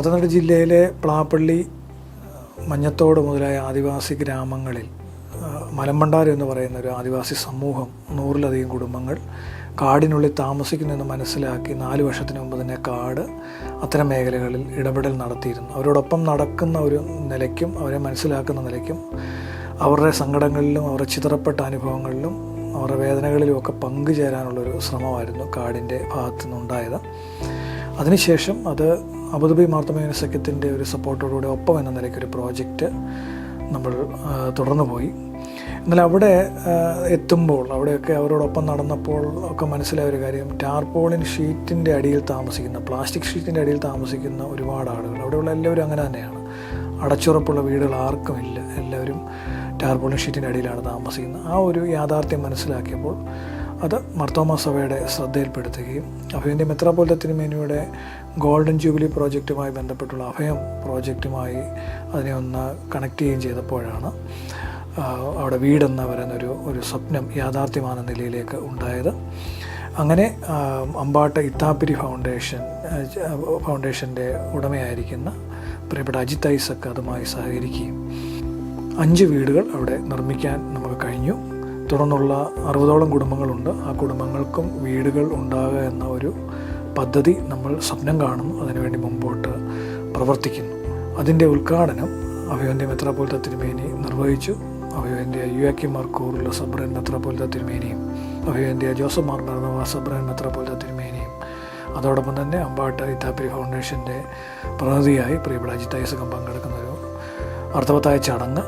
പത്തനംതിട്ട ജില്ലയിലെ പ്ലാപ്പള്ളി മഞ്ഞത്തോട് മുതലായ ആദിവാസി ഗ്രാമങ്ങളിൽ മലമ്പണ്ടാർ എന്ന് പറയുന്ന ഒരു ആദിവാസി സമൂഹം നൂറിലധികം കുടുംബങ്ങൾ കാടിനുള്ളിൽ താമസിക്കുന്നെന്ന് മനസ്സിലാക്കി നാല് വർഷത്തിന് മുമ്പ് തന്നെ കാട് അത്തരം മേഖലകളിൽ ഇടപെടൽ നടത്തിയിരുന്നു. അവരോടൊപ്പം നടക്കുന്ന ഒരു നിലയ്ക്കും അവരെ മനസ്സിലാക്കുന്ന നിലയ്ക്കും അവരുടെ സങ്കടങ്ങളിലും അവരുടെ ചിതറപ്പെട്ട അനുഭവങ്ങളിലും അവരുടെ വേദനകളിലും ഒക്കെ പങ്കുചേരാനുള്ളൊരു ശ്രമമായിരുന്നു കാടിന്റെ ഭാഗത്തു നിന്നുണ്ടായത് അതിനുശേഷം അത് അബുദാബി മാർത്തമ സഖ്യത്തിന്റെ ഒരു സപ്പോർട്ടോടുകൂടി ഒപ്പം എന്ന നിലയ്ക്ക് ഒരു പ്രോജക്റ്റ് നമ്മൾ തുടർന്നു പോയി. എന്നാൽ അവിടെ എത്തുമ്പോൾ അവിടെയൊക്കെ അവരോടൊപ്പം നടന്നപ്പോൾ ഒക്കെ മനസ്സിലായ ഒരു കാര്യം ടാർപോളിൻ ഷീറ്റിന്റെ അടിയിൽ താമസിക്കുന്ന പ്ലാസ്റ്റിക് ഷീറ്റിന്റെ അടിയിൽ താമസിക്കുന്ന ഒരുപാട് ആളുകൾ അവിടെയുള്ള എല്ലാവരും അങ്ങനെ തന്നെയാണ്. അടച്ചുറപ്പുള്ള വീടുകൾ ആർക്കുമില്ല എല്ലാവരും ടാർപോളിൻ ഷീറ്റിന്റെ അടിയിലാണ് താമസിക്കുന്നത്. ആ ഒരു യാഥാർത്ഥ്യം മനസ്സിലാക്കിയപ്പോൾ അത് മർത്തോമ സഭയുടെ ശ്രദ്ധയിൽപ്പെടുത്തുകയും മെത്രാപോലത്തിന് തിരുമേനിയുടെ ഗോൾഡൻ ജൂബിലി പ്രോജക്റ്റുമായി ബന്ധപ്പെട്ടുള്ള അഭയം പ്രോജക്റ്റുമായി അതിനെ ഒന്ന് കണക്ട് ചെയ്യുകയും ചെയ്തപ്പോഴാണ് അവിടെ വീടെന്ന് പറയുന്നൊരു ഒരു സ്വപ്നം യാഥാർത്ഥ്യമാകുന്ന നിലയിലേക്ക് ഉണ്ടായത്. അങ്ങനെ അമ്പാട്ട ഇത്താപ്പിരി ഫൗണ്ടേഷൻ ഫൗണ്ടേഷന്റെ ഉടമയായിരിക്കുന്ന പ്രിയപ്പെട്ട അജിത് ഐസക്ക് അതുമായി സഹകരിക്കുകയും അഞ്ച് വീടുകൾ അവിടെ നിർമ്മിക്കാൻ നമുക്ക് കഴിഞ്ഞു. തുടർന്നുള്ള അറുപതോളം കുടുംബങ്ങളുണ്ട്. ആ കുടുംബങ്ങൾക്കും വീടുകൾ ഉണ്ടാകുക എന്ന ഒരു പദ്ധതി നമ്മൾ സ്വപ്നം കാണുന്നു. അതിനുവേണ്ടി മുമ്പോട്ട് പ്രവർത്തിക്കുന്നു. അതിന്റെ ഉദ്ഘാടനം അവയോന്റെ മെത്രാപോലത്തെ തിരുമേനി നിർവഹിച്ചു. അവയോന്റെ യു എ കെ മാർ കൂറുള്ള സബ്രൻ മെത്രാപോലത്തെ തിരുമേനിയും അവയോന്റെ ജോസഫ് മാർ ഭരണവാ സബ്രൻ മെത്രാപോലത്തെ തിരുമേനിയും. അതോടൊപ്പം തന്നെ അമ്പാട്ട് ഇത്താപ്പിരി ഫൗണ്ടേഷന്റെ പ്രതിനിധിയായി പ്രിയപ്പെട്ട അജിത് ഐസകം പങ്കെടുക്കുന്ന ഒരു അർത്ഥവത്തായ ചടങ്ങ്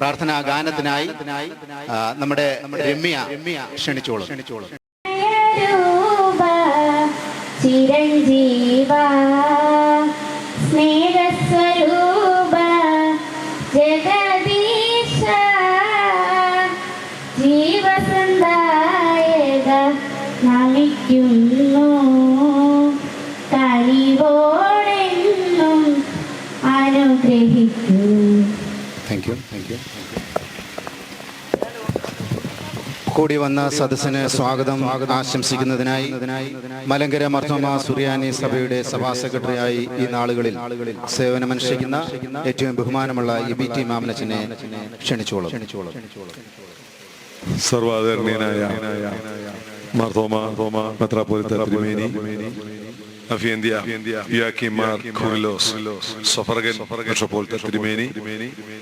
പ്രാർത്ഥനാ ഗാനത്തിനായി നമ്മുടെ രമ്യ രമ്യ ക്ഷണിച്ചോളൂ ക്ഷണിച്ചോളും കൂടി വന്ന സദസ്സിന് സ്വാഗതം ആശംസിക്കുന്നതിനായി മലങ്കര മർത്തോമ സുറിയാനി സഭയുടെ സഭാ സെക്രട്ടറിയായി ഈ നാളുകളിൽ സേവനമനുഷ്ഠിക്കുന്ന ഏറ്റവും ബഹുമാനമുള്ള ഇ ബി ടി മാമനച്ചനെ ക്ഷണിച്ചോളൂ. സർവാദരണീയനായ മാർത്തോമ തോമ അഫിയന്ത്യ യാക്കിമാർ കുറിലോസ് സഫറഗൻ മെട്രോപോളിത്ത തിരുമേനി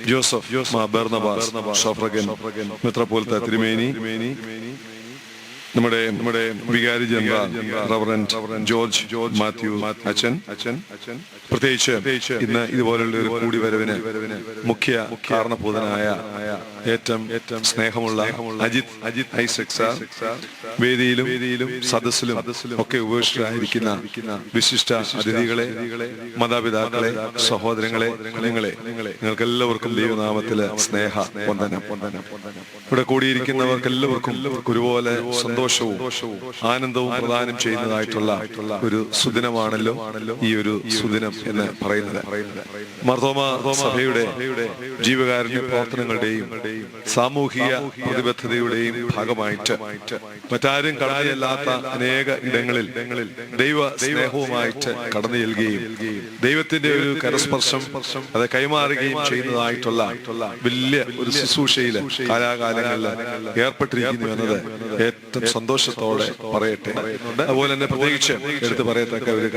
ജോസഫ് മാ ബർണബാസ് സഫറഗൻ മെട്രോപോളിത്ത തിരുമേനി നമ്മുടെ നമ്മുടെ വികാരി general reverend George George Mathew അച്ഛൻ അച്ഛൻ പ്രത്യേകിച്ച് ഇന്ന് ഇതുപോലുള്ള ഒരു കൂടി വരവിന് മുഖ്യ കാരണഭൂതനായ ഏറ്റവും ഏറ്റവും സ്നേഹമുള്ള അജിത് അജിത് ഐസക് സാർ വേദിയിലും വേദിയിലും സദസ്സിലും ഒക്കെ ഉപേക്ഷിച്ചായിരിക്കുന്ന വിശിഷ്ട അതിഥികളെ മാതാപിതാക്കളെ സഹോദരങ്ങളെ നിങ്ങളെ നിങ്ങൾക്ക് എല്ലാവർക്കും ദൈവനാമത്തിൽ സ്നേഹ വന്ദനം. ഇവിടെ കൂടിയിരിക്കുന്നവർക്ക് എല്ലാവർക്കും ഒരുപോലെ സന്തോഷവും ആനന്ദവും പ്രദാനം ചെയ്യുന്നതായിട്ടുള്ള ഒരു സുദിനമാണല്ലോ ഈ ഒരു സുദിനം എന്ന് പറയുന്നത്. മർത്തോമ സഭയുടെ ജീവകാരുണ്യ പ്രവർത്തനങ്ങളുടെയും സാമൂഹിക പ്രതിബദ്ധതയുടെയും ഭാഗമായിട്ട്. മറ്റാരും കടന്നില്ലാത്ത അനേക ഇടങ്ങളിൽ ദൈവ സ്നേഹവുമായിട്ട് കടന്നു ചെല്ലുകയും ദൈവത്തിന്റെ ഒരു കരസ്പർശം അത് കൈമാറുകയും ചെയ്യുന്നതായിട്ടുള്ള വലിയ ഒരു ശുശ്രൂഷയിൽ കാലാകാലങ്ങളിൽ ഏർപ്പെട്ടിരിക്കുന്നു എന്നത് ഏറ്റവും സന്തോഷത്തോടെ പറയട്ടെ. അതുപോലെ തന്നെ പ്രത്യേകിച്ച് എടുത്തു പറയത്തക്ക ഒരു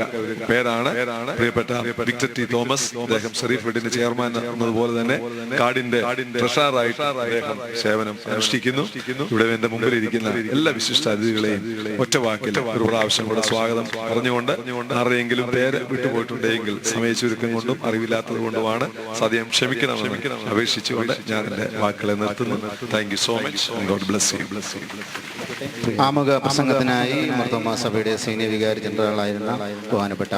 പേരാണ് പ്രിയപ്പെട്ട വിക്ടർ ടി തോമസ്. അദ്ദേഹം ഷെറീഫ് വീടിന്റെ ചെയർമാൻ എന്നതുപോലെ തന്നെ കാടിന്റെ ട്രഷറായിട്ട് അദ്ദേഹം സേവനം അനുഷ്ഠിക്കുന്നു. ഇവിടെ എന്റെ മുമ്പിൽ ഇരിക്കുന്ന എല്ലാ വിശിഷ്ട അതിഥികളെയും ഒറ്റവാക്കിൽ ഒരു പ്രാവശ്യം കൂടെ സ്വാഗതം പറഞ്ഞുകൊണ്ട് ആരുടെയെങ്കിലും പേര് വിട്ടുപോയിട്ടുണ്ടെങ്കിൽ സമയ ചുരുക്കം കൊണ്ടും അറിവില്ലാത്തത് കൊണ്ടുമാണ് സദ്യം ക്ഷമിക്കണമെന്ന് അപേക്ഷിച്ചുകൊണ്ട് ഞാൻ എന്റെ വാക്കുകളെ നിർത്തുന്നു. Thank you so much God bless you bless you ആമുഖ പ്രസംഗത്തിനായി മർത്തോമ സഭയുടെ സീനിയർ വികാരി ജനറലായിരുന്ന ബഹുമാനപ്പെട്ട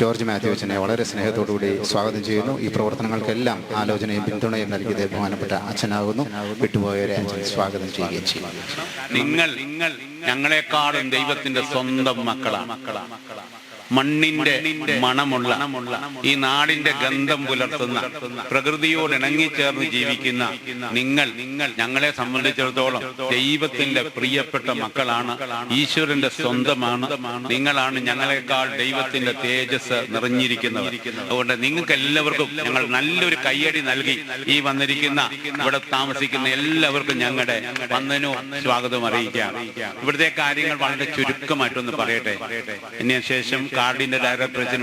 ജോർജ് മാത്യുവച്ചനെ വളരെ സ്നേഹത്തോടുകൂടി സ്വാഗതം ചെയ്യുന്നു. ഈ പ്രവർത്തനങ്ങൾക്കെല്ലാം ആലോചനയും പിന്തുണയും നൽകിയത് ബഹുമാനപ്പെട്ട അച്ഛനാകുന്നു വിട്ടുപോയവരെ അച്ഛൻ സ്വാഗതം ചെയ്യുകയും ചെയ്യും. നിങ്ങൾ നിങ്ങൾ ഞങ്ങളെക്കാളും ദൈവത്തിന്റെ സ്വന്തം മക്കളാണ് മണ്ണിന്റെ മണമുള്ള ഈ നാടിന്റെ ഗന്ധം പുലർത്തുന്ന പ്രകൃതിയോട് ഇണങ്ങിച്ചേർന്ന് ജീവിക്കുന്ന നിങ്ങൾ നിങ്ങൾ ഞങ്ങളെ സംബന്ധിച്ചിടത്തോളം ദൈവത്തിന്റെ പ്രിയപ്പെട്ട മക്കളാണ്. ഈശ്വരന്റെ സ്വന്തമാണ്. നിങ്ങളാണ് ഞങ്ങളെക്കാൾ ദൈവത്തിന്റെ തേജസ് നിറഞ്ഞിരിക്കുന്നത് അതുകൊണ്ട് നിങ്ങൾക്ക് എല്ലാവർക്കും ഞങ്ങൾ നല്ലൊരു കയ്യടി നൽകി ഈ വന്നിരിക്കുന്ന ഇവിടെ താമസിക്കുന്ന എല്ലാവർക്കും ഞങ്ങളുടെ വന്നനോ സ്വാഗതം അറിയിക്കാം. ഇവിടുത്തെ കാര്യങ്ങൾ വളരെ ചുരുക്കമായിട്ടൊന്ന് പറയട്ടെ. ഇനി ശേഷം കാർഡിന്റെ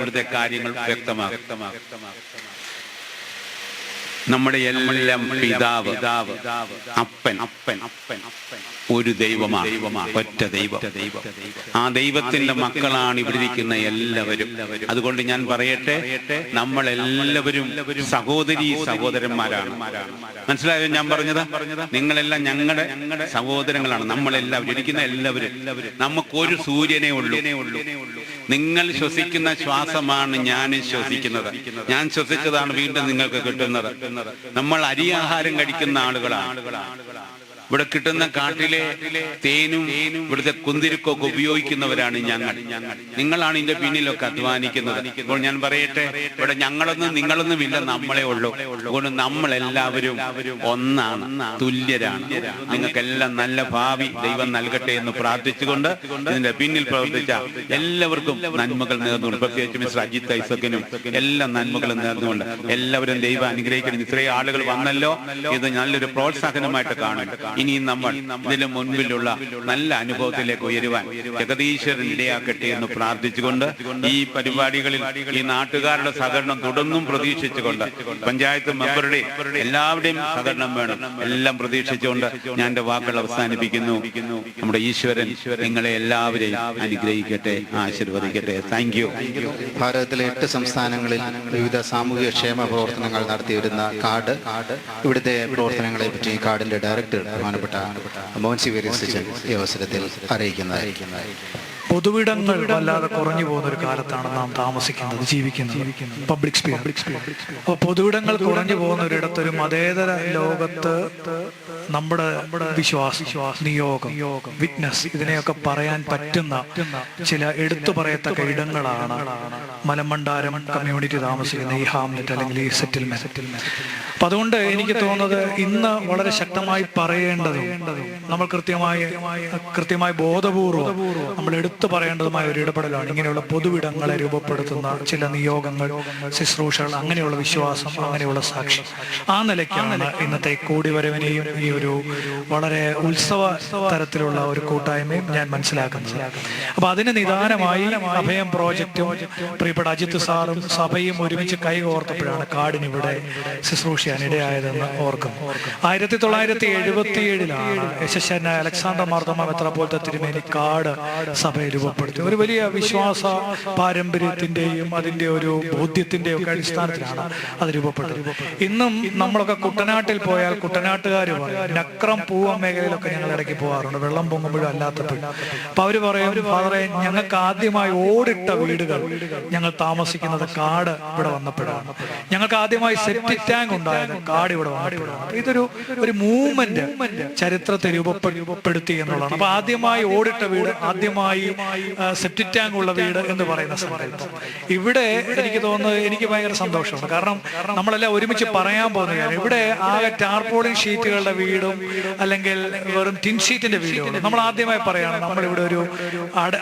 ഇവിടുത്തെ കാര്യങ്ങൾ വ്യക്തമാക്കും. നമ്മുടെ എല്ലാം പിതാവ് അപ്പൻ അപ്പൻ അപ്പൻ ഒരു ദൈവമാണ് ഒറ്റ ദൈവം. ആ ദൈവത്തിന്റെ മക്കളാണ് ഇവിടെ ഇരിക്കുന്ന എല്ലാവരും. അതുകൊണ്ട് ഞാൻ പറയട്ടെ നമ്മൾ എല്ലാവരും സഹോദരി സഹോദരന്മാരാണ്. മനസ്സിലായോ ഞാൻ പറഞ്ഞത്? നിങ്ങളെല്ലാം ഞങ്ങളുടെ സഹോദരങ്ങളാണ്. നമ്മളെല്ലാവരും ഇരിക്കുന്ന എല്ലാവരും. നമുക്കൊരു സൂര്യനെ ഉള്ളൂ. നിങ്ങൾ ശ്വസിക്കുന്ന ശ്വാസമാണ് ഞാൻ ശ്വസിക്കുന്നത്. ഞാൻ ശ്വസിച്ചതാണ് വീണ്ടും നിങ്ങൾക്ക് കിട്ടുന്നത്. നമ്മൾ അരിയാഹാരം കഴിക്കുന്ന ആളുകളാണ്. ഇവിടെ കിട്ടുന്ന കാട്ടിലെ തേനും ഇവിടുത്തെ കുന്തിരിക്കൊക്കെ ഉപയോഗിക്കുന്നവരാണ് ഞങ്ങൾ. നിങ്ങളാണ് ഇതിന്റെ പിന്നിലൊക്കെ അധ്വാനിക്കുന്നത്. അപ്പോൾ ഞാൻ പറയട്ടെ ഇവിടെ ഞങ്ങളൊന്നും നിങ്ങളൊന്നും ഇല്ല നമ്മളെ ഉള്ളൂ. അതുകൊണ്ട് നമ്മളെല്ലാവരും ഒന്നാണ് തുല്യരാണ്. നിങ്ങൾക്കെല്ലാം നല്ല ഭാവി ദൈവം നൽകട്ടെ എന്ന് പ്രാർത്ഥിച്ചുകൊണ്ട് ഇതിന്റെ പിന്നിൽ പ്രവർത്തിച്ച എല്ലാവർക്കും നന്മകൾ നേർന്നുകൊണ്ട് പ്രത്യേകിച്ച് മിസ്റ്റർ അജിത് ഐസക്കിനും എല്ലാ നന്മകളും നേർന്നുകൊണ്ട് എല്ലാവരും ദൈവം അനുഗ്രഹിക്കണം ഇത്രയും ആളുകൾ വന്നല്ലോ. ഇത് നല്ലൊരു പ്രോത്സാഹനമായിട്ട് കാണും. ഇനിയും നമ്മൾ ഇതിനു മുൻപിലുള്ള നല്ല അനുഭവത്തിലേക്ക് ഉയരുവാൻ ജഗദീശ്വരൻ ഇടയാക്കട്ടെ എന്ന് പ്രാർത്ഥിച്ചുകൊണ്ട് ഈ പരിപാടികളിൽ ഈ നാട്ടുകാരുടെ സഹകരണം തുടർന്നും പ്രതീക്ഷിച്ചുകൊണ്ട് പഞ്ചായത്ത് മെമ്പറുടെ എല്ലാവരുടെയും സഹകരണം വേണം. എല്ലാം പ്രതീക്ഷിച്ചുകൊണ്ട് ഞാൻ എന്റെ വാക്കുകൾ അവസാനിപ്പിക്കുന്നു. നമ്മുടെ ഈശ്വരൻ നിങ്ങളെ എല്ലാവരെയും അനുഗ്രഹിക്കട്ടെ ആശീർവദിക്കട്ടെ. താങ്ക് യു ഭാരതത്തിലെ എട്ട് സംസ്ഥാനങ്ങളിൽ വിവിധ സാമൂഹിക ക്ഷേമ പ്രവർത്തനങ്ങൾ നടത്തിവരുന്ന കാർഡ്. ഇവിടുത്തെ പ്രവർത്തനങ്ങളെ പറ്റി കാർഡിന്റെ ഡയറക്ടർ ബഹുമാനപ്പെട്ട മോൻസി വേരിയസ് ഈ അവസരത്തിൽ അറിയിക്കുന്നതായിരിക്കുന്നതായി പൊതുവിടങ്ങൾ വല്ലാതെ കുറഞ്ഞു പോകുന്ന ഒരു കാലത്താണ് നാം താമസിക്കുന്നത് ജീവിക്കുന്നത്. പബ്ലിക് അപ്പൊ അപ്പോൾ പൊതുവിടങ്ങൾ കുറഞ്ഞു പോകുന്ന ഒരിടത്ത് ഒരു മതേതര ലോകത്ത് നമ്മുടെ വിശ്വാസം നിയോഗം വിറ്റ്നസ് ഇതിനെയൊക്കെ പറയാൻ പറ്റുന്ന ചില എടുത്തു പറയത്തക്ക ഇടങ്ങളാണ് മലമണ്ടാരം കമ്മ്യൂണിറ്റി താമസിക്കുന്ന ഈ ഹാംലെറ്റ് അല്ലെങ്കിൽ ഈ സെറ്റിൽമെന്റ് അപ്പൊ അതുകൊണ്ട് എനിക്ക് തോന്നുന്നത് ഇന്ന് വളരെ ശക്തമായി പറയേണ്ടതും നമ്മൾ കൃത്യമായി കൃത്യമായി ബോധപൂർവം നമ്മൾ എടുത്തു പറയേണ്ടതുമായ ഒരു ഇടപെടലാണ്. ഇങ്ങനെയുള്ള പൊതുവിടങ്ങളെ രൂപപ്പെടുത്തുന്ന ചില നിയോഗങ്ങൾ ശുശ്രൂഷകൾ അങ്ങനെയുള്ള വിശ്വാസം അങ്ങനെയുള്ള സാക്ഷി ആ നിലയ്ക്കാണ് ഇന്നത്തെ കൂടിവരവിനെയും ഈ ഒരു വളരെ ഉത്സവ തരത്തിലുള്ള ഒരു കൂട്ടായ്മയും ഞാൻ മനസ്സിലാക്കുന്നത്. അപ്പൊ അതിന് നിദാനമായി അഭയം പ്രോജക്റ്റും പ്രിയപ്പെട്ട അജിത് സാറും സഭയും ഒരുമിച്ച് കൈകോർത്തപ്പോഴാണ് കാടിനിവിടെ ശുശ്രൂഷിക്കാൻ ഇടയായതെന്ന് ഓർക്കും ആയിരത്തി തൊള്ളായിരത്തി എഴുപത്തി ഏഴിലാണ് യശസ്വനായ അലക്സാണ്ടർ മാർത്തമ പോലത്തെ തിരുമേനി കാട് സഭയെ രൂപപ്പെടുത്തി ഒരു വലിയ വിശ്വാസ പാരമ്പര്യത്തിന്റെയും അതിന്റെ ഒരു ബോധ്യത്തിന്റെയും ഒക്കെ അടിസ്ഥാനത്തിലാണ് അത് രൂപപ്പെട്ടത് ഇന്നും നമ്മളൊക്കെ കുട്ടനാട്ടിൽ പോയാൽ കുട്ടനാട്ടുകാർ പറയും നക്രം പൂവ മേഖലയിലൊക്കെ ഞങ്ങൾ ഇടയ്ക്ക് പോകാറുണ്ട് വെള്ളം പൊങ്ങുമ്പോഴും അല്ലാത്തപ്പോഴും അപ്പൊ അവർ പറയും ഫാദറെ ഞങ്ങൾക്ക് ആദ്യമായി ഓടിട്ട വീടുകൾ ഞങ്ങൾ താമസിക്കുന്നത് കാട് ഇവിടെ വന്നപ്പോഴാണ്. ഞങ്ങൾക്ക് ആദ്യമായി സെപ്റ്റിക് ടാങ്ക് ഉണ്ടായത് കാട് ഇവിടെ ഇതൊരു ഒരു മൂവ്മെന്റ് ചരിത്രത്തെ രൂപപ്പെടുത്തി എന്നുള്ളതാണ്. അപ്പൊ ആദ്യമായി ഓടിട്ട വീട് ആദ്യമായി സെപ്റ്റിക് ടാങ്ക് ഉള്ള വീട് എന്ന് പറയുന്ന സങ്കല്പം ഇവിടെ എനിക്ക് തോന്നുന്നത് എനിക്ക് ഭയങ്കര സന്തോഷമാണ്. കാരണം നമ്മളെല്ലാം ഒരുമിച്ച് പറയാൻ പോകുന്നതാണ് ഇവിടെ ആകെ ടാർപോളിൻ ഷീറ്റുകളുടെ വീടും അല്ലെങ്കിൽ വെറും ടിൻ ഷീറ്റിന്റെ വീടും. നമ്മൾ ആദ്യമായി പറയാണ് നമ്മളിവിടെ ഒരു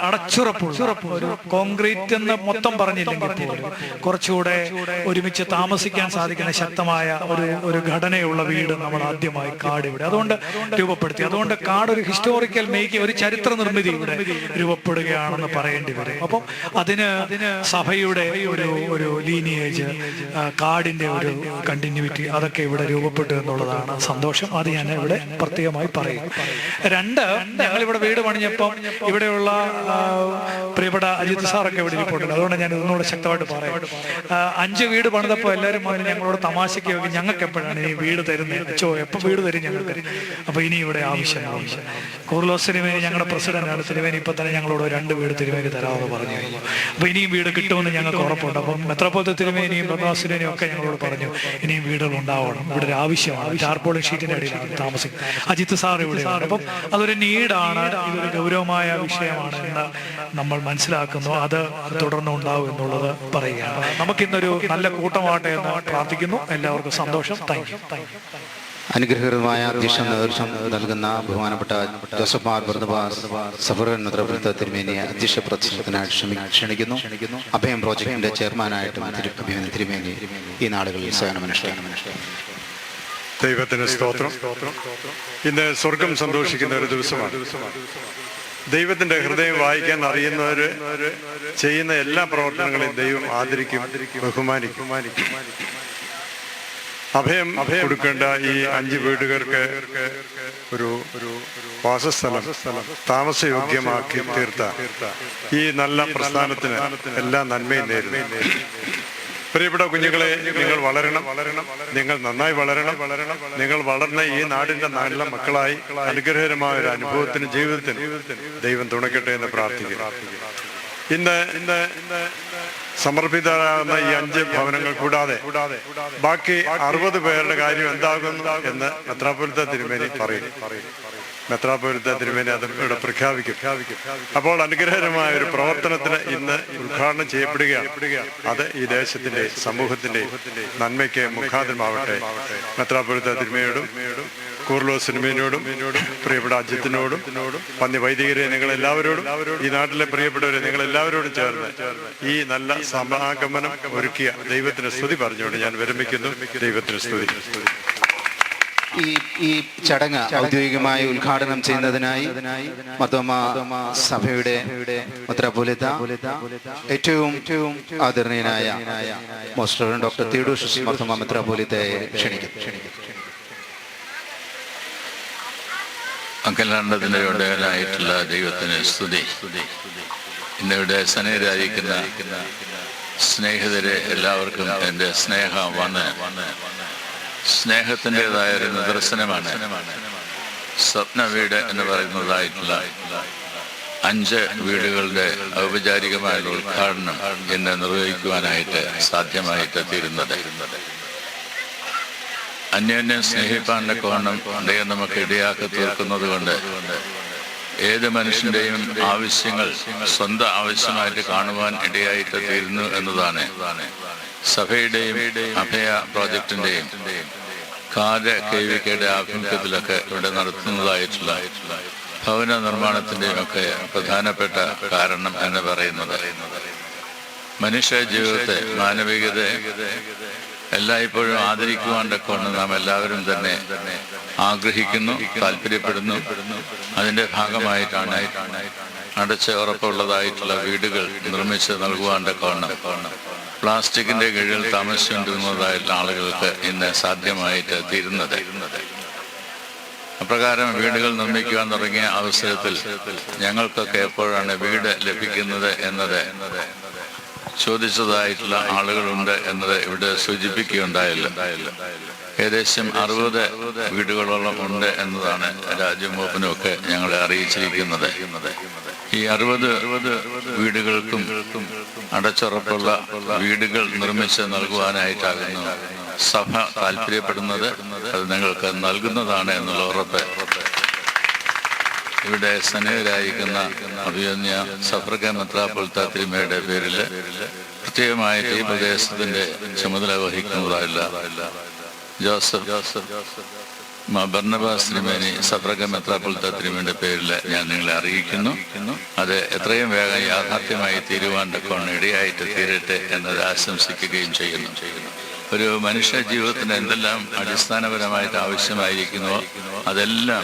അടച്ചുറപ്പ് അടച്ചുറപ്പുള്ള ഒരു കോൺക്രീറ്റ് എന്ന് മൊത്തം പറഞ്ഞില്ലെങ്കിൽ കുറച്ചുകൂടെ ഒരുമിച്ച് താമസിക്കാൻ സാധിക്കുന്ന ശക്തമായ ഒരു ഒരു ഘടനയുള്ള വീട് നമ്മൾ ആദ്യമായി കാട് ഇവിടെ. അതുകൊണ്ട് രൂപപ്പെടുത്തി. അതുകൊണ്ട് കാട് ഒരു ഹിസ്റ്റോറിക്കൽ മേക്ക് ഒരു ചരിത്ര നിർമ്മിതി ഇവിടെ രൂപപ്പെടുത്തി. രൂപപ്പെടുകയാണെന്ന് പറയേണ്ടി വരും. അപ്പം അതിന് സഭയുടെ ഒരു ഒരു ലീനിയേജ് കാർഡിന്റെ ഒരു കണ്ടിന്യൂറ്റി അതൊക്കെ ഇവിടെ രൂപപ്പെട്ടു എന്നുള്ളതാണ് സന്തോഷം. അത് ഞാൻ ഇവിടെ പ്രത്യേകമായി പറയും. രണ്ട് ഞങ്ങൾ ഇവിടെ വീട് പണിഞ്ഞപ്പം ഇവിടെയുള്ള പ്രിയപ്പെട്ട അജിത് സാറൊക്കെ ഇവിടെ ഇരിപ്പുണ്ട്. അതുകൊണ്ട് ഞാൻ ഇതൊന്നുകൂടെ ശക്തമായിട്ട് പറയാം. അഞ്ച് വീട് പണിതപ്പോൾ എല്ലാവരും വന്ന് ഞങ്ങളോട് തമാശയ്ക്ക് ഞങ്ങൾക്ക് എപ്പോഴാണ് ഈ വീട് തരുന്നത്? ചോ എപ്പോൾ വീട് തരും ഞങ്ങൾക്ക്? അപ്പൊ ഇനി ഇവിടെ ആവശ്യം ആവശ്യം കൂർലോസ് തിരുമേനി ഞങ്ങളുടെ പ്രസിഡന്റാണ്. തിരുമേനി ഇപ്പൊ തന്നെ ഞങ്ങളോട് രണ്ട് വീട് തിരുമേനി തരാമെന്ന് പറഞ്ഞു. അപ്പൊ ഇനിയും വീട് കിട്ടുമെന്ന് ഞങ്ങൾക്ക് ഉറപ്പുണ്ട്. അപ്പം മെത്രപ്പോലത്തെ തിരുമേനിയും ബദ്മാസ് തിരുമേനിയും ഒക്കെ ഞങ്ങളോട് പറഞ്ഞു ഇനിയും വീടുകൾ ഉണ്ടാവണം. ഇവിടെ ഒരു ആവശ്യമാണ്. ടാർപോളിൻ ഷീറ്റിന്റെ അടിയിൽ താമസിക്കുന്നത് അജിത്ത് സാർ ഇവിടെ അപ്പം അതൊരു നീഡാണ്. ഇതൊരു ഗൗരവമായ വിഷയമാണ് എന്ന് നമ്മൾ മനസ്സിലാക്കുന്നു. അത് തുടർന്ന് ഉണ്ടാവും എന്നുള്ളത് പറയുകയാണ്. നമുക്കിന്നൊരു നല്ല കൂട്ടമാട്ടെ എന്ന് പ്രാർത്ഥിക്കുന്നു. എല്ലാവർക്കും സന്തോഷം. Thank you. അനുഗ്രഹീതമായ അധ്യക്ഷം നേതൃത്വം നൽകുന്ന ബഹുമാനപ്പെട്ട ജോസഫ് മാർ ബർദബാസ് സഫറൻ നേതൃത്വ തിരുമേനിയെ അധ്യക്ഷ പ്രദർശനത്തിനായിട്ട് ക്ഷമി ക്ഷണിക്കുന്നു. അഭയം പ്രോജക്ടിന്റെ ചെയർമാനായിട്ടും തിരുമേനി ഈ നാടുകളിൽ സേവനമനുഷ്ഠാനം ദൈവത്തിന് സ്തോത്രം. ഇന്ന് സ്വർഗം സന്തോഷിക്കുന്ന ഒരു ദിവസമാണ്. ദൈവത്തിന്റെ ഹൃദയം വായിക്കാൻ അറിയുന്നവര് ചെയ്യുന്ന എല്ലാ പ്രവർത്തനങ്ങളെയും ദൈവം ആദരിക്കും ബഹുമാനിക്കും. അഭയം അഭയം കൊടുക്കേണ്ട ഈ അഞ്ച് വീടുകൾക്ക് ഒരു ഒരു വാസസ്ഥലം താമസയോഗ്യമാക്കി തീർത്ത ഈ നല്ല പ്രസ്ഥാനത്തിന് എല്ലാ നന്മയും നേരുന്നു. പ്രിയപ്പെട്ട കുഞ്ഞുങ്ങളെ നിങ്ങൾ വളരണം. വളരണം നിങ്ങൾ നന്നായി വളരണം വളരണം. നിങ്ങൾ വളർന്ന ഈ നാടിന്റെ നല്ല മക്കളായി അനുഗ്രഹകരമായ ഒരു അനുഭവത്തിന് ജീവിതത്തിന് ദൈവം തുണയ്ക്കട്ടെ എന്ന് പ്രാർത്ഥിക്കുന്നു. ഇന്ന് ഇന്ന് ഇന്ന് സമർപ്പിതരാകുന്ന ഈ അഞ്ച് ഭവനങ്ങൾ കൂടാതെ ബാക്കി അറുപത് പേരുടെ കാര്യം എന്താകുന്നു എന്ന് മെത്രാപൊലിത്ത തിരുമേനി പറയും മെത്രാപൊലിത്ത തിരുമേനി അത് ഇവിടെ പ്രഖ്യാപിക്കും. അപ്പോൾ അനുഗ്രഹകരമായ ഒരു പ്രവർത്തനത്തിന് ഇന്ന് ഉദ്ഘാടനം ചെയ്യപ്പെടുകയാണ്. അത് ഈ ദേശത്തിന്റെ സമൂഹത്തിന്റെ നന്മയ്ക്ക് മുഖാന്തരമാവട്ടെ മെത്രാപൊലിത്ത തിരുമേനോടും കൂർലോ സിനിമയോടും പ്രിയപ്പെട്ട അജിത്തിനോടും പന്നി വൈദികരെ നിങ്ങൾ എല്ലാവരോടും ഈ നാട്ടിലെ പ്രിയപ്പെട്ടവരെ നിങ്ങൾ എല്ലാവരോടും ചേർന്ന് ഈ നല്ല സമാഗമനം ഒരുക്കിയ ദൈവത്തിന് സ്തുതി പറഞ്ഞുകൊണ്ട് ഞാൻ വിരമിക്കുന്നു. ദൈവത്തിന് സ്തുതി. ഈ ഈ ചടങ്ങ് ഔദ്യോഗികമായി ഉദ്ഘാടനം ചെയ്യുന്നതിനായി സഭയുടെ ഏറ്റവും ആദരണീയനായ മോസ്റ്റർ ഡോക്ടർ തിയോഡോഷ്യസ് മധുമാ മെത്രാപ്പൊലിത്തയെ ക്ഷണിക്കും ക്ഷണിക്കും അഖിലാണ്ടത്തിന്റെ ഉടയനായിട്ടുള്ള ദൈവത്തിന് സ്തുതി. ഇന്നിവിടെ സ്നേഹരായിരിക്കുന്ന സ്നേഹിതരെ എല്ലാവർക്കും എന്റെ സ്നേഹ വന്ന് സ്നേഹത്തിന്റെതായ ഒരു നിദർശനമാണ്. സ്വപ്ന വീട് എന്ന് പറയുന്നതായിട്ടുള്ള അഞ്ച് വീടുകളുടെ ഔപചാരികമായുള്ള ഉദ്ഘാടനം എന്നെ നിർവഹിക്കുവാനായിട്ട് സാധ്യമായിട്ട് തീരുന്നത് അന്യോന്യം സ്നേഹിപ്പാന്റെ കോണം ദൈവം നമുക്ക് ഇടയാക്കി തീർക്കുന്നത് കൊണ്ട് ഏത് മനുഷ്യന്റെയും ആവശ്യങ്ങൾ സ്വന്തം ആവശ്യമായിട്ട് കാണുവാൻ ഇടയായിട്ട് തീരുന്നു എന്നതാണ്. സഭയുടെയും അഭയ പ്രോജക്റ്റിന്റെയും കാല കെ വി കെയുടെ ആഭിമുഖ്യത്തിലൊക്കെ ഇവിടെ നടത്തുന്നതായിട്ടുള്ള ഭവന നിർമ്മാണത്തിന്റെയും ഒക്കെ പ്രധാനപ്പെട്ട കാരണം എന്ന് പറയുന്നത്. മനുഷ്യ ജീവിതത്തെ മാനവികതയെ എല്ലായ്പ്പോഴും ആദരിക്കുവാൻ തക്കവണ്ണം നാം എല്ലാവരും തന്നെ ആഗ്രഹിക്കുന്നു താല്പര്യപ്പെടുന്നു. അതിന്റെ ഭാഗമായിട്ടാണ് അടച്ച ഉറപ്പുള്ളതായിട്ടുള്ള വീടുകൾ നിർമ്മിച്ച് നൽകുവാൻ തക്കവണ്ണം പ്ലാസ്റ്റിക്കിന്റെ കീഴിൽ താമസിച്ചുകൊണ്ടിരുന്നതായിട്ടുള്ള ആളുകൾക്ക് ഇന്ന് സാധ്യമായിട്ട് തീരുന്നത്. അപ്രകാരം വീടുകൾ നിർമ്മിക്കുവാൻ തുടങ്ങിയ അവസരത്തിൽ ഞങ്ങൾക്കൊക്കെ എപ്പോഴാണ് വീട് ലഭിക്കുന്നത് എന്നത് ചോദിച്ചതായിട്ടുള്ള ആളുകളുണ്ട് എന്നത് ഇവിടെ സൂചിപ്പിക്കുകയുണ്ടായില്ല. ഏകദേശം അറുപത് വീടുകളോളം ഉണ്ട് എന്നതാണ് രാജ്യമൂപ്പനും ഒക്കെ ഞങ്ങളെ അറിയിച്ചിരിക്കുന്നത്. ഈ അറുപത് അറുപത് വീടുകൾക്കും അടച്ചുറപ്പുള്ള വീടുകൾ നിർമ്മിച്ച് നൽകുവാനായിട്ടാകുന്നു സഭ താല്പര്യപ്പെടുന്നത്. അത് നിങ്ങൾക്ക് നൽകുന്നതാണ് എന്നുള്ള ഉറപ്പ്. ഇവിടെ സ്നേഹരായിരിക്കുന്ന അഭിയന്യ സഫർഗ മെത്രാപ്പൊൽത്ത തിരുമയുടെ പേരിൽ പ്രത്യേകമായിട്ട് ഈ പ്രദേശത്തിന്റെ ചുമതല വഹിക്കുന്നതല്ല ജോസഫ് ഭർണബാസ് തിരുമേനി സഫർഗ മെത്രാപ്പൊൽത്ത തിരുമയുടെ പേരിൽ ഞാൻ നിങ്ങളെ അറിയിക്കുന്നു. അത് എത്രയും വേഗം യാഥാർത്ഥ്യമായി തീരുവാൻ കൊണ്ട് ഇടയായിട്ട് തീരട്ടെ എന്നത് ആശംസിക്കുകയും ചെയ്യുന്നു. ഒരു മനുഷ്യ ജീവിതത്തിന് എന്തെല്ലാം അടിസ്ഥാനപരമായിട്ട് ആവശ്യമായിരിക്കുന്നുവോ അതെല്ലാം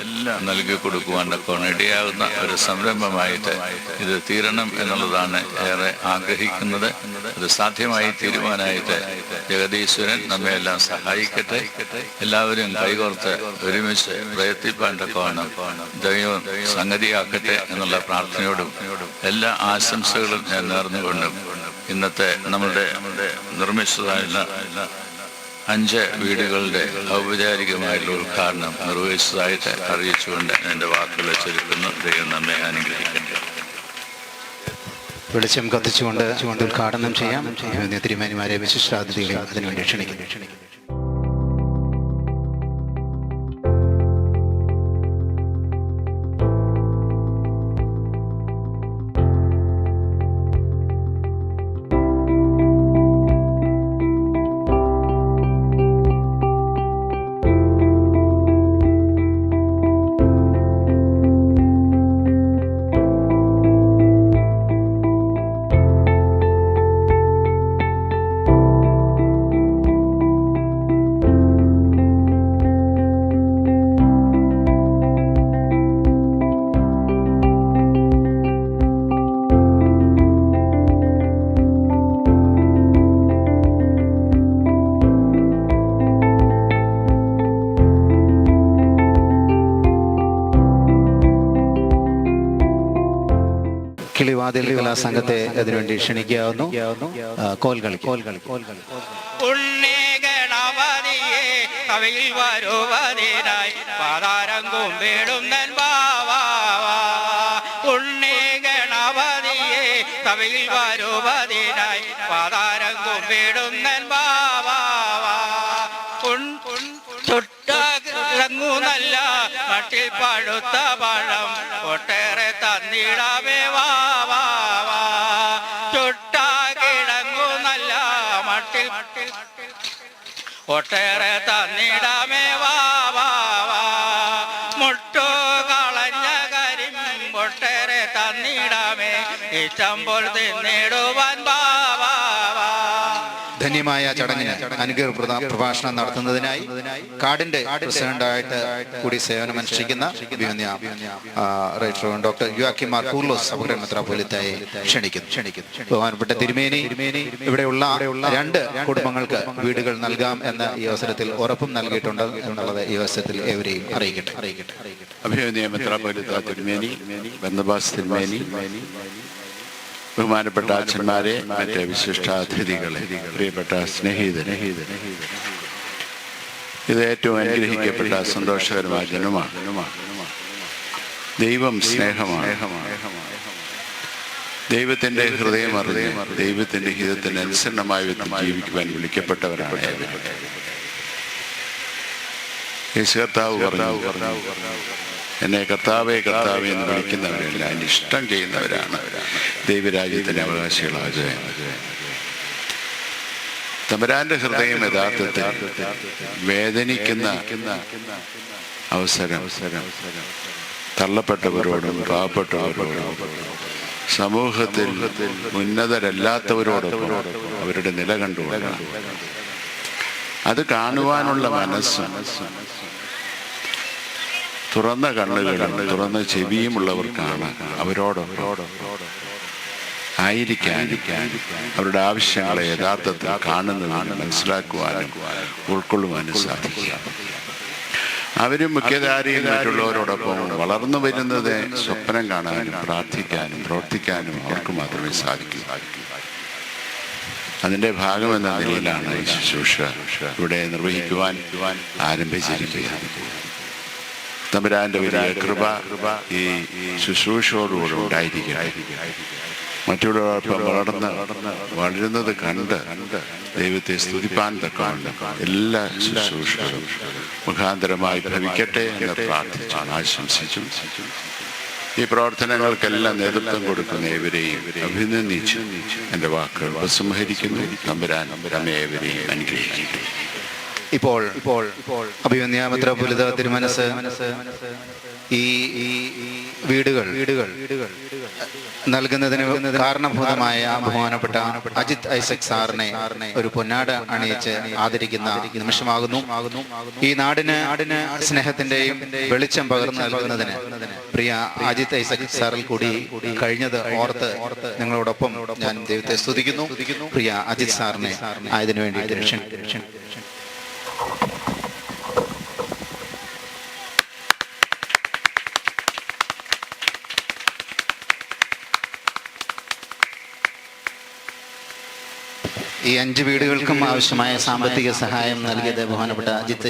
നൽകി കൊടുക്കുവാൻ തക്കവണ്ണം ഇടയാകുന്ന ഒരു സംരംഭമായിട്ട് ഇത് തീരണം എന്നുള്ളതാണ് ഏറെ ആഗ്രഹിക്കുന്നത്. അത് സാധ്യമായി തീരുവാനായിട്ട് ജഗദീശ്വരൻ നമ്മെ എല്ലാം സഹായിക്കട്ടെ. എല്ലാവരും കൈകോർത്ത് ഒരുമിച്ച് പ്രയത്നിപ്പാൻ തക്കവണ്ണം ദൈവം സംഗതിയാക്കട്ടെ എന്നുള്ള പ്രാർത്ഥനയോടും എല്ലാ ആശംസകളും ഞാൻ നേർന്നുകൊണ്ടും ഇന്നത്തെ നമ്മുടെ നിർമ്മിച്ചതായുള്ള അഞ്ച് വീടുകളുടെ ഔപചാരികമായിട്ടുള്ള ഉദ്ഘാടനം നിർവഹിച്ചതായിട്ട് അറിയിച്ചുകൊണ്ട് എന്റെ വാക്കുകൾ ചുരുക്കുന്നു. ദൈവം നമ്മെ അനുഗ്രഹിക്കട്ടെ. വെളിച്ചം കത്തിച്ചുകൊണ്ട് ഉദ്ഘാടനം ചെയ്യാം. തിരുമേനിമാരെ വിശിഷ്ടാതിഥികളെ അതിനുവേണ്ടി ക്ഷണിക്കുന്നു ക്ഷണിക്കുന്നു. കിളിവാതിൽ കലാസംഘത്തെ അതിനുവേണ്ടി ക്ഷണിക്കാവുന്നു. ആ, കോൽകളി കോൽകളി കോൽകളി ഉണ്ണി ഗണപതിയെ കവിയിൽ വരുവതിനായി പാതാരം കുമ്പിടും ഉണ്ണി ഗണപതിയെ കവിയിൽ വരുവതിനായി പാതാരം കുമ്പിടും നെൽവാവാ ചുട്ടു നല്ല മട്ടിൽ പഴുത്ത പഴം ഒട്ടേറെ തന്നിടവേ വാ. ഒട്ടേറെ തന്നിടമേ വാ വാ വാ. മുട്ടു കളഞ്ഞ കരിമ്പൊട്ടേറെ തന്നിടമേ. തന്നിടമേ പോൽ തിന്നിടുവാൻ വാ ധന്യമായ ചടങ്ങിന് അനുഗ്രഹ പ്രഭാഷണം നടത്തുന്നതിനായി കാടിന്റെ പ്രസിഡന്റായിട്ട് കൂടി സേവനമനുഷ്ഠിക്കുന്ന അനുഷ്ഠിക്കുന്ന ഡോക്ടർ യുവാക്കി മാർ കൂർലോസ് അപകട ക്ഷണിക്കുന്നു ക്ഷണിക്കുന്നു. ബഹുമാനപ്പെട്ട തിരുമേനി ഇവിടെയുള്ള രണ്ട് കുടുംബങ്ങൾക്ക് വീടുകൾ നൽകാം എന്ന ഈ അവസരത്തിൽ ഉറപ്പും നൽകിയിട്ടുണ്ട് എന്നുള്ളത് ഈ അവസരത്തിൽ എവരെയും അറിയിക്കട്ടെ. അറിയിക്കട്ടെ അഭിമന്യ മെത്രാപ്പൊലിത്ത തിരുമേനി ബന്ധുബാസ് തിരുമേനി ബഹുമാനപ്പെട്ട അച്ഛന്മാരെ മറ്റ് വിശിഷ്ടാതിഥികളെ പ്രിയപ്പെട്ട സ്നേഹിതരെ. ഇത് ഏറ്റവും അനുഗ്രഹിക്കപ്പെട്ട സന്തോഷകരമായ ജനമാണ് ദൈവം സ്നേഹമാണ്. ദൈവത്തിന്റെ ഹൃദയം അറിഞ്ഞ് ദൈവത്തിന്റെ ഹിതത്തിന് അനുസരണമായി ജീവിക്കുവാൻ വിളിക്കപ്പെട്ടവരാണ്. കർത്താവ് പറഞ്ഞു എന്നെ കർത്താവേ കർത്താവേ എന്ന് വിളിക്കുന്നവരല്ല എന്റെ ഇഷ്ടം ചെയ്യുന്നവരാണ്. ദൈവരാജ്യത്തിന്റെ അവകാശികളാകുക തമരാന്റെ ഹൃദയം യഥാർത്ഥത്തിൽ വേദനിക്കുന്ന അവസരം തള്ളപ്പെട്ടവരോടും പാവപ്പെട്ടവരോടും സമൂഹത്തിൽ ഉന്നതരല്ലാത്തവരോടൊപ്പം അവരുടെ നില കണ്ടുകൊണ്ടാണ് അത് കാണുവാനുള്ള മനസ്സും തുറന്ന കണ്ണുകളും തുറന്ന ചെവിയുമുള്ളവർക്കാണ് അവരോടൊപ്പം. ആയിരിക്കാൻ അവരുടെ ആവശ്യങ്ങളെ യഥാർത്ഥത്തിൽ കാണുന്നതിനും മനസ്സിലാക്കുവാനും ഉൾക്കൊള്ളുവാനും സാധിക്കുക. അവരും മുഖ്യധാരയിൽ മറ്റുള്ളവരോടൊപ്പം വളർന്നു വരുന്നത് സ്വപ്നം കാണാനും പ്രാർത്ഥിക്കാനും പ്രവർത്തിക്കാനും അവർക്ക് മാത്രമേ സാധിക്കൂ. അതിന്റെ ഭാഗമെന്ന നിലയിലാണ് ഈ ശുശ്രൂഷ ഇവിടെ നിർവഹിക്കുവാൻ ആരംഭിച്ചിരിക്കുകയാണ് തമ്പുരാന്റെ വലിയ കൃപ ഈ ശുശ്രൂഷയോടുകൂടെ ഉണ്ടായിരിക്കും മറ്റുള്ളവർ വളർന്ന് വളരുന്നത് കണ്ട് ദൈവത്തെ സ്തുതിപ്പാൻ തക്കാണ്ട് എല്ലാ ശുശ്രൂഷകളും മുഖാന്തരമായി ഭവിക്കട്ടെ എന്ന് പ്രാർത്ഥിച്ചു ആശംസിച്ചു. ഈ പ്രവർത്തനങ്ങൾക്കെല്ലാം നേതൃത്വം കൊടുക്കുന്ന ഏവരെയും അഭിനന്ദിച്ചു എന്റെ വാക്കുകൾ ഉപസംഹരിക്കുന്നു. തമ്പുരാൻ നമ്മെ ഏവരെയും അനുഗ്രഹിക്കട്ടെ ഇപ്പോൾ ഇപ്പോൾ അഭിമന്യാമത്ര പുലിത തിരുമനസ് ഈ ഈ വീടുകൾ വീടുകൾ നൽകുന്നതിന് കാരണഭൂതമായ ബഹുമാനപ്പെട്ട അജിത് ഐസക് സാറിനെ ഒരു പൊന്നാട അണിയിച്ച് ആദരിക്കുന്ന നിമിഷമാകുന്നു. ഈ നാടിന് നാടിന് സ്നേഹത്തിന്റെയും വെളിച്ചം പകർന്നു നൽകുന്നതിന് പ്രിയ അജിത് ഐസക് സാറിൽ കൂടി കഴിഞ്ഞത് ഓർത്ത് നിങ്ങളോടൊപ്പം ഞാൻ ദൈവത്തെ സ്തുതിക്കുന്നു. പ്രിയ അജിത് സാറിനെ ആയതിനു വേണ്ടി ഈ അഞ്ച് വീടുകൾക്കും ആവശ്യമായ സാമ്പത്തിക സഹായം നൽകിയത് ബഹുമാനപ്പെട്ട അജിത്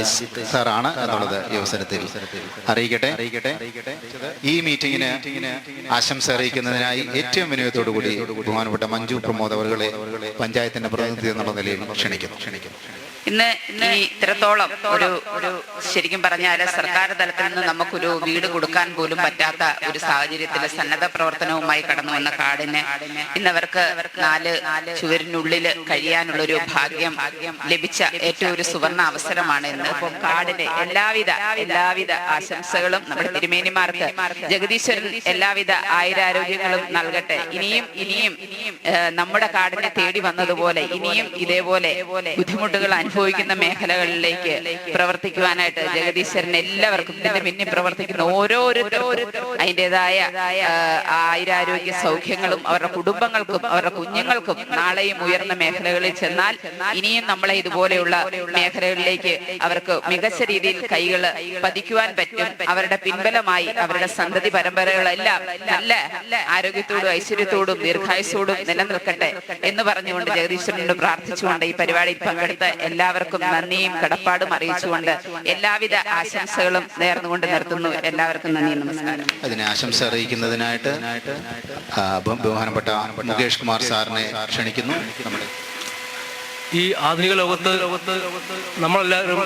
സാറാണ് എന്നുള്ളത് ഈ അവസരത്തിൽ. അറിയിക്കട്ടെ? ഈ മീറ്റിംഗിന് ആശംസ അറിയിക്കുന്നതിനായി ഏറ്റവും വിനയത്തോടു കൂടി ബഹുമാനപ്പെട്ട മഞ്ജു പ്രമോദ് അവരുടെ പഞ്ചായത്തിന്റെ പ്രതിനിധി എന്നുള്ള നിലയിൽ ക്ഷണിക്കുന്നു ക്ഷണിക്കുന്നു. ഇന്ന് ഈ ഇത്രത്തോളം ഒരു ഒരു ശരിക്കും പറഞ്ഞാൽ സർക്കാർ തലത്തിൽ നിന്ന് നമുക്കൊരു വീട് കൊടുക്കാൻ പോലും പറ്റാത്ത ഒരു സാഹചര്യത്തിൽ സന്നദ്ധ പ്രവർത്തനവുമായി കടന്നു വന്ന കാടിന് ഇന്നവർക്ക് നാല് ചുവരിനുള്ളിൽ കഴിയാനുള്ള ഒരു ഭാഗ്യം ലഭിച്ച ഏറ്റവും ഒരു സുവർണ അവസരമാണ് ഇന്ന്. ഇപ്പം എല്ലാവിധ എല്ലാവിധ ആശംസകളും നമ്മുടെ തിരുമേനിമാർക്ക് ജഗദീശ്വരൻ എല്ലാവിധ ആയുരാരോഗ്യങ്ങളും നൽകട്ടെ. ഇനിയും ഇനിയും നമ്മുടെ കാടിനെ തേടി വന്നതുപോലെ ഇനിയും ഇതേപോലെ ബുദ്ധിമുട്ടുകൾ അനുഭവിക്കുന്ന മേഖലകളിലേക്ക് പ്രവർത്തിക്കുവാനായിട്ട് ജഗദീശ്വരൻ എല്ലാവർക്കും ഇതിന്റെ പിന്നിൽ പ്രവർത്തിക്കുന്ന ഓരോരുത്തരും അതിന്റെതായ ആയുരാരോഗ്യ സൗഖ്യങ്ങളും അവരുടെ കുടുംബങ്ങൾക്കും അവരുടെ കുഞ്ഞുങ്ങൾക്കും നാളെയും ഉയർന്ന മേഖലകളിൽ ചെന്നാൽ ഇനിയും നമ്മളെ ഇതുപോലെയുള്ള മേഖലകളിലേക്ക് അവർക്ക് മികച്ച രീതിയിൽ കൈകൾ പതിക്കുവാൻ പറ്റും. അവരുടെ പിൻബലമായി അവരുടെ സന്തതി പരമ്പരകളെല്ലാം നല്ല ആരോഗ്യത്തോടും ഐശ്വര്യത്തോടും ദീർഘായുസോടും നിലനിൽക്കട്ടെ എന്ന് പറഞ്ഞുകൊണ്ട് ജഗദീശ്വരനോട് പ്രാർത്ഥിച്ചുകൊണ്ട് ഈ പരിപാടിയിൽ പങ്കെടുത്ത എല്ലാവർക്കും നന്ദിയും കടപ്പാടും അറിയിച്ചുകൊണ്ട് എല്ലാവിധ ആശംസകളും നേർന്നുകൊണ്ട് നിർത്തുന്നു. എല്ലാവർക്കും നന്ദി നമസ്കാരം. അതിനെ ആശംസ അറിയിക്കുന്നതിനായിട്ട് ബഹുമാനപ്പെട്ട മുകേഷ് കുമാർ സാറിനെ ക്ഷണിക്കുന്നു. നമ്മുടെ ഈ ആധുനിക ലോകത്ത് നമ്മളെല്ലാവരും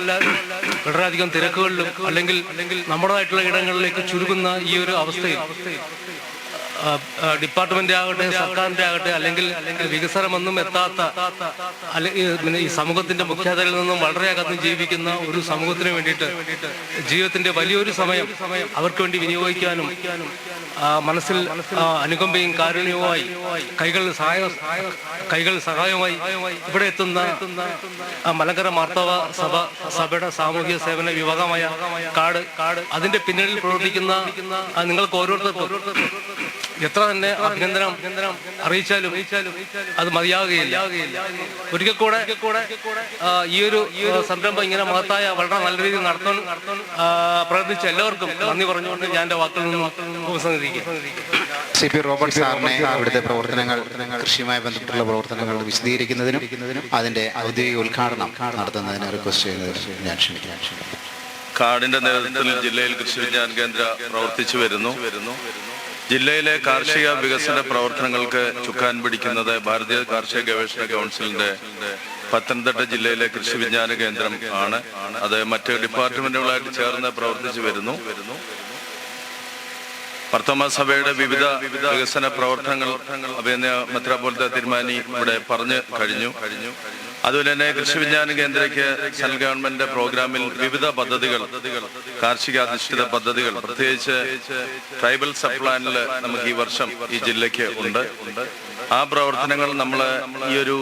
വളരെയധികം തിരക്കുകളിലും അല്ലെങ്കിൽ അല്ലെങ്കിൽ നമ്മുടേതായിട്ടുള്ള ഇടങ്ങളിലേക്ക് ചുരുങ്ങുന്ന ഈ ഒരു അവസ്ഥയിൽ ഡിപ്പാർട്ട്മെന്റ് ആകട്ടെ സർക്കാരിന്റെ ആകട്ടെ അല്ലെങ്കിൽ വികസനമൊന്നും എത്താത്ത അല്ലെങ്കിൽ ഈ സമൂഹത്തിന്റെ മുഖ്യധാരയിൽ നിന്നും വളരെ അകന്ന് ജീവിക്കുന്ന ഒരു സമൂഹത്തിന് വേണ്ടിയിട്ട് ജീവിതത്തിന്റെ വലിയൊരു സമയം അവർക്ക് വേണ്ടി വിനിയോഗിക്കാനും മനസ്സിൽ അനുകമ്പയും കാരുണ്യവുമായി കൈകൾ സഹായ കൈകൾ സഹായമായി ഇവിടെ എത്തുന്ന മലങ്കര മാർത്തവ സഭ സഭയുടെ സാമൂഹിക സേവന വിഭാഗമായ കാട് കാട് അതിന്റെ പിന്നിൽ പ്രവർത്തിക്കുന്ന നിങ്ങൾക്ക് ഓരോരുത്തർക്കും എത്ര തന്നെ അഭിനന്ദനം അഭിനന്ദനം അറിയിച്ചാലും അത് മതിയാകുകയില്ല. ഒരിക്കൽ കൂടെ കൂടെ ഈ ഒരു ഈ ഒരു സംരംഭം ഇങ്ങനെ മഹത്തായ വളരെ നല്ല രീതിയിൽ നടത്താൻ ആ, പ്രയത്നിച്ച എല്ലാവർക്കും നന്ദി പറഞ്ഞുകൊണ്ട് ഞാൻ എന്റെ വാക്കിൽ നിന്നും ഉപസംഹരിക്കും. സി പി റോബർട്ട് സാറിനെ അവിടുത്തെ പ്രവർത്തനങ്ങൾ കൃഷിയുമായി ബന്ധപ്പെട്ടുള്ള പ്രവർത്തനങ്ങൾ വിശദീകരിക്കുന്നതിനും അതിന്റെ ഔദ്യോഗിക ഉദ്ഘാടനം നടത്തുന്നതിന് റിക്വസ്റ്റ് ചെയ്യുന്നത് ഞാൻ ക്ഷണിക്കുന്നു. കാടിന്റെ നേതൃത്വത്തിൽ ജില്ലയിൽ കൃഷി വിജ്ഞാൻ കേന്ദ്ര പ്രവർത്തിച്ചു വരുന്നു. ജില്ലയിലെ കാർഷിക വികസന പ്രവർത്തനങ്ങൾക്ക് ചുക്കാൻ പിടിക്കുന്നത് ഭാരതീയ കാർഷിക ഗവേഷണ കൗൺസിലിന്റെ പത്തനംതിട്ട ജില്ലയിലെ കൃഷി വിജ്ഞാന കേന്ദ്രം ആണ്. അത് മറ്റ് ഡിപ്പാർട്ട്മെന്റുകളായിട്ട് ചേർന്ന് പ്രവർത്തിച്ചു വരുന്നു. പ്രഥമ സഭയുടെ വിവിധ വികസന പ്രവർത്തനങ്ങൾ അഭിനയ മെത്രാപോലത്തെ തീരുമാനി ഇവിടെ പറഞ്ഞു കഴിഞ്ഞു കഴിഞ്ഞു. അതുപോലെ തന്നെ കൃഷി വിജ്ഞാന കേന്ദ്രയ്ക്ക് സെൻട്രൽ ഗവൺമെന്റ് പ്രോഗ്രാമിൽ വിവിധ പദ്ധതികൾ കാർഷികാധിഷ്ഠിത പദ്ധതികൾ പ്രത്യേകിച്ച് ട്രൈബൽ സബ് പ്ലാനിൽ നമുക്ക് ഈ വർഷം ഈ ജില്ലയ്ക്ക് ഉണ്ട്. ആ പ്രവർത്തനങ്ങൾ നമ്മൾ ഈ ഒരു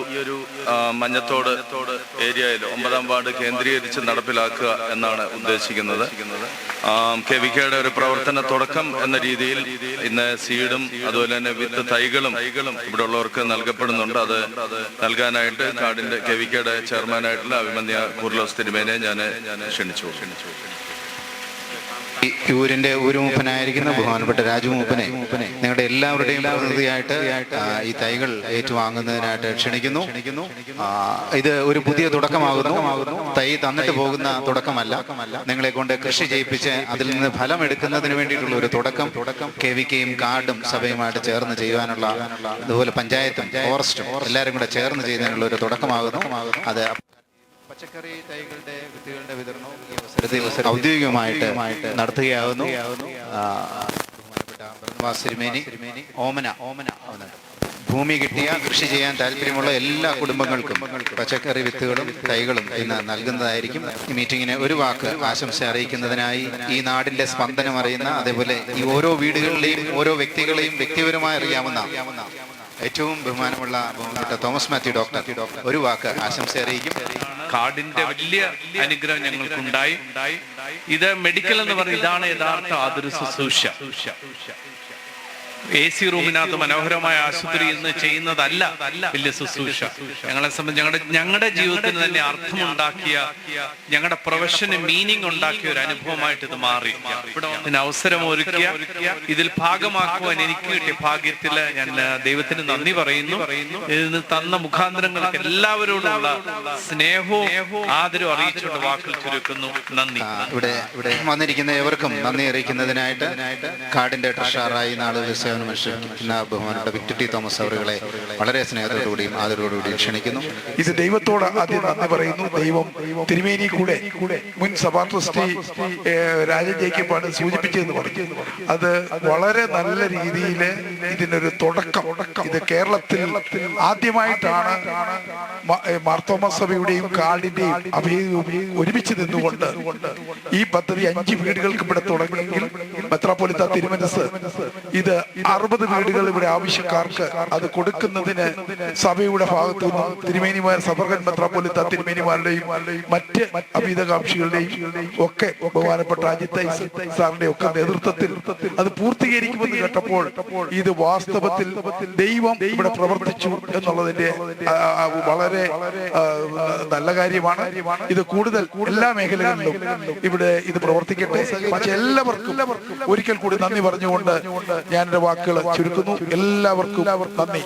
മഞ്ഞത്തോട് ഏരിയയിൽ ഒമ്പതാം വാർഡ് കേന്ദ്രീകരിച്ച് നടപ്പിലാക്കുക എന്നാണ് ഉദ്ദേശിക്കുന്നത്. കെ വി കെയുടെ ഒരു പ്രവർത്തന തുടക്കം എന്ന രീതിയിൽ ഇന്ന് സീഡും അതുപോലെ തന്നെ വിത്ത് തൈകളും ഇവിടെ ഉള്ളവർക്ക് നൽകപ്പെടുന്നുണ്ട്. അത് നൽകാനായിട്ട് കാടിന്റെ കെ വി കെയുടെ ചെയർമാനായിട്ടുള്ള അഭിമന്യ കുർലോസ് തിരുമേനെ ഞാൻ ക്ഷണിച്ചു ക്ഷണിച്ചു. ഈ ഊരിന്റെ ഊരുമൂപ്പനായിരിക്കുന്ന ബഹുമാനപ്പെട്ട രാജുമൂപ്പനെ നിങ്ങളുടെ എല്ലാവരുടെയും പ്രതിനിധിയായിട്ട് ഈ തൈകൾ ഏറ്റുവാങ്ങുന്നതിനായിട്ട് ക്ഷണിക്കുന്നു. ഇത് ഒരു പുതിയ തുടക്കമാകുന്നു. തൈ തന്നിട്ട് പോകുന്ന തുടക്കമല്ല. നിങ്ങളെ കൊണ്ട് കൃഷി ചെയ്യിപ്പിച്ച് അതിൽ നിന്ന് ഫലം എടുക്കുന്നതിന് വേണ്ടിയിട്ടുള്ള ഒരു തുടക്കം കെ വി കെയും കാർഡും സഭയുമായിട്ട് ചേർന്ന് ചെയ്യുവാനുള്ള അതുപോലെ പഞ്ചായത്തും ഫോറസ്റ്റും എല്ലാവരും കൂടെ ചേർന്ന് ചെയ്യുന്നതിനുള്ള ഒരു തുടക്കമാകുന്നു. അത് പച്ചക്കറി തൈകളുടെ വിത്തുകളുടെ വിതരണവും ഔദ്യോഗികമായിട്ട് തിരുമേനി ഓമന. ഓമന. വന്നിട്ട് ഭൂമി കിട്ടിയ കൃഷി ചെയ്യാൻ താല്പര്യമുള്ള എല്ലാ കുടുംബങ്ങൾക്കും പച്ചക്കറി വിത്തുകളും തൈകളും ഇന്ന് നൽകുന്നതായിരിക്കും. ഈ മീറ്റിങ്ങിന് ഒരു വാക്ക് ആശംസ അറിയിക്കുന്നതിനായി ഈ നാടിന്റെ സ്പന്ദനം അറിയുന്ന അതേപോലെ ഈ ഓരോ വീടുകളിലെയും ഓരോ വ്യക്തികളെയും വ്യക്തിപരമായി അറിയാവുന്ന ഏറ്റവും ബഹുമാനമുള്ള തോമസ് മാത്യു ഡോക്ടർ ഒരു വാക്ക് ആശംസ അറിയിക്കും. കാർഡിന്റെ വലിയ അനുഗ്രഹം ഞങ്ങൾക്കുണ്ടായി. ഇത് മെഡിക്കൽ എന്ന് പറഞ്ഞാൽ ഇതാണ് യഥാർത്ഥ ആതുര എ സി റൂമിനകത്ത് മനോഹരമായ ആശുപത്രി ഇന്ന് ചെയ്യുന്നതല്ല വലിയ ശുശ്രൂഷ. ഞങ്ങളെ സംബന്ധിച്ച് ഞങ്ങളുടെ ഞങ്ങളുടെ ജീവിതത്തിന് തന്നെ അർത്ഥമുണ്ടാക്കിയ ഞങ്ങളുടെ പ്രൊഫഷന് മീനിങ് ഉണ്ടാക്കിയ ഒരു അനുഭവമായിട്ട് ഇത് മാറി. ഇതിന് അവസരം ഒരുക്കിയ ഇതിൽ ഭാഗമാക്കുവാൻ എനിക്ക് കിട്ടിയ ഭാഗ്യത്തിൽ ഞാൻ ദൈവത്തിന് നന്ദി പറയുന്നു. ഇതിന് തന്ന മുഖാന്തരങ്ങൾക്ക് എല്ലാവരോടുള്ള സ്നേഹവും ആദരവും അറിയിച്ചുകൊണ്ട് വാക്കുകൾ ചുരുക്കുന്നു. നന്ദി. ഇവിടെ ഇവിടെ വന്നിരിക്കുന്ന ഏവർക്കും നന്ദി അറിയിക്കുന്നതിനായിട്ട് കാടിന്റെ ട്രഷറായി നാളെ സേവനം അനുഷ്ഠിക്കുന്ന ബഹുമാനപ്പെട്ട വിക്ടർ ടി തോമസ് അവരുകളെ വളരെ സ്നേഹത്തോടുകൂടിയും ആദരവോടുകൂടിയും ക്ഷണിക്കുന്നു. ഇത് ദൈവത്തോട് ആദ്യം നന്ദി പറയുന്നു. ദൈവം തിരുമേനി കൂടെ മുൻ സഭാ ട്രസ്റ്റി രാജൻ ജേക്കബാണ് സൂചിപ്പിച്ചതെന്ന് പറഞ്ഞു. അത് വളരെ നല്ല രീതിയിൽ ഇതിനൊരു തുടക്കം. ഇത് കേരളത്തിൽ ആദ്യമായിട്ടാണ് മാർത്തോമസ് സഭയുടെയും കാർഡിന്റെയും അഭേദവും ഒരുമിച്ച് നിന്നുകൊണ്ട് ഈ പദ്ധതി അഞ്ച് വീടുകൾക്ക് ഇവിടെ തുടങ്ങിയെങ്കിൽ മെത്രാപ്പൊലിത്ത തിരുമനസ് ഇത് അറുപത് വീടുകൾ ഇവിടെ ആവശ്യക്കാർക്ക് അത് കൊടുക്കുന്നതിന് സഭയുടെ ഭാഗത്തു നിന്നും തിരുമേനിമാർ സബർഗൻ മെത്രാപ്പൊലിത്ത തിരുമേനിമാരുടെയും മറ്റ് അഭീതകാംക്ഷികളുടെയും ഒക്കെ ബഹുമാനപ്പെട്ട അജിത് സാറിന്റെ ഒക്കെ നേതൃത്വത്തിൽ അത് പൂർത്തീകരിക്കുമെന്ന് കേട്ടപ്പോൾ ഇത് വാസ്തവത്തിൽ ദൈവം ഇവിടെ പ്രവർത്തിച്ചു എന്നുള്ളതിന്റെ വളരെ നല്ല കാര്യമാണ്. ഇത് കൂടുതൽ എല്ലാ മേഖലകളിലും ഇവിടെ ഇത് പ്രവർത്തിക്കട്ടെ. പക്ഷെ എല്ലാവർക്കും ഒരിക്കൽ കൂടി നന്ദി പറഞ്ഞുകൊണ്ട് ഞാൻ വാക്കുകൾ ചുരുക്കുന്നു. എല്ലാവർക്കും നന്ദി.